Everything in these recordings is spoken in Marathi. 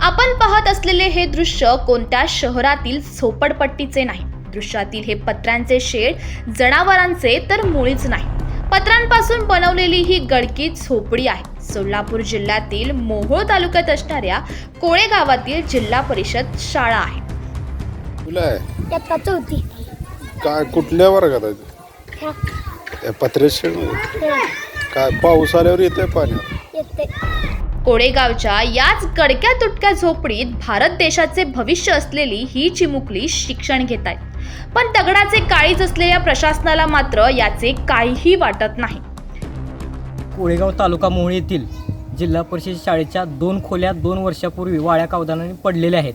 आपण पाहत असलेले हे दृश्य कोणत्या शहरातील झोपडपट्टीचे नाही. दृश्यातील हे पत्र्यांचे शेड जनावरांचे तर मुळीच नाही. पत्रांपासून बनवलेली ही गडकी झोपडी आहे. सोलापूर जिल्ह्यातील मोहोळ तालुक्यात असणाऱ्या कोळे गावातील जिल्हा परिषद शाळा आहे. तुला आहे. इयत्ता चौथी काय कुठल्या वर्गात आहे तू? ह्या. या पत्रेशीड काय पाऊस आल्यावर येते येते कोळेगावच्या याच कडक्या तुटक्या झोपडीत भारत देशाचे भविष्य असलेली ही चिमुकली शिक्षण घेत आहेत पण दगडाचे काळीज असलेल्या प्रशासनाला मात्र याचे काहीही वाटत नाही. कोळेगाव तालुका मोहोळ येथील जिल्हा परिषद शाळेच्या दोन खोल्या दोन वर्षापूर्वी वाळ्या कावदानाने पडलेल्या आहेत.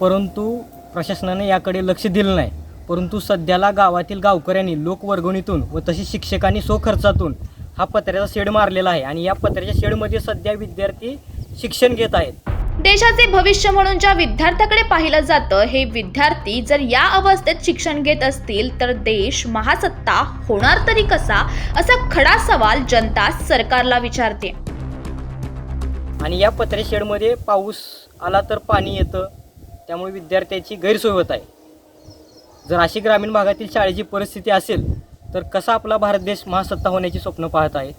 परंतु प्रशासनाने याकडे लक्ष दिलं नाही. परंतु सध्याला गावातील गावकऱ्यांनी लोकवर्गणीतून व तसेच शिक्षकांनी स्वखर्चातून हा पत्र्याचा शेड मारलेला आहे आणि या पत्र्याच्या शेडमध्ये सध्या विद्यार्थी शिक्षण घेत आहेत. देशाचे भविष्य म्हणून ज्या विद्यार्थ्याकडे पाहिलं जातं हे विद्यार्थी जर या अवस्थेत शिक्षण घेत असतील तर देश महासत्ता होणार तरी कसा असा खडा सवाल जनता सरकारला विचारते. आणि या पत्र्या शेडमध्ये पाऊस आला तर पाणी येतं त्यामुळे विद्यार्थ्याची गैरसोय होत आहे. जर अशी ग्रामीण भागातील शाळेची परिस्थिती असेल तर कसा आपला भारत देश महासत्ता होण्याची स्वप्न पाहत आहे?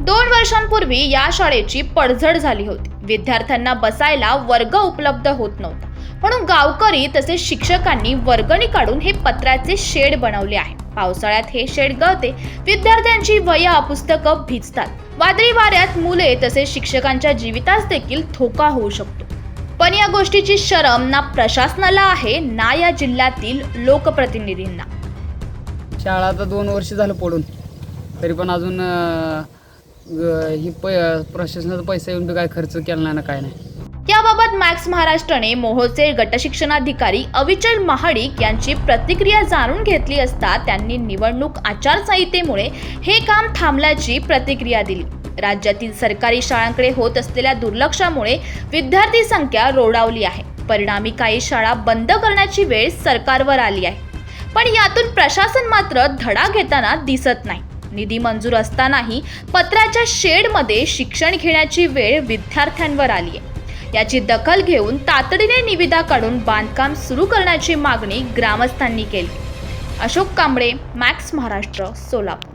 दोन वर्षांपूर्वी या शाळेची पडझड झाली होती. विद्यार्थ्यांना बसायला वर्ग उपलब्ध होत नव्हता. म्हणून गावकरी तसेच शिक्षकांनी वर्गणी काढून हे पत्र्याचे शेड बनवले आहे. पावसाळ्यात हे शेड गळते विद्यार्थ्यांची वया पुस्तकं भिजतात. वादळी वाऱ्यात मुले तसेच शिक्षकांच्या जीवितास देखील धोका होऊ शकतो. पण या गोष्टीची शरम ना प्रशासनाला आहे ना या जिल्ह्यातील लोकप्रतिनिधींना. शाळा आता दोन वर्ष झालं पडून. तरी पण अजून ही प प्रशासनाचा पैसा येऊन काय खर्च केला नाही ना काय नाही. याबाबत मॅक्स महाराष्ट्राने मोहोळचे गटशिक्षणाधिकारी अविचल महाडिक यांची प्रतिक्रिया जाणून घेतली असता त्यांनी निवडणूक आचारसंहितेमुळे हे काम थांबल्याची प्रतिक्रिया दिली. राज्यातील सरकारी शाळांकडे होत असलेल्या दुर्लक्षामुळे विद्यार्थी संख्या रोडावली आहे. परिणामी काही शाळा बंद करण्याची वेळ सरकारवर आली आहे. पण यातून प्रशासन मात्र धडा घेताना दिसत नाही. निधी मंजूर असतानाही पत्राच्या शेडमध्ये शिक्षण घेण्याची वेळ विद्यार्थ्यांवर आली आहे. याची दखल घेऊन तातडीने निविदा काढून बांधकाम सुरू करण्याची मागणी ग्रामस्थांनी केली. अशोक कांबळे मॅक्स महाराष्ट्र सोलापूर.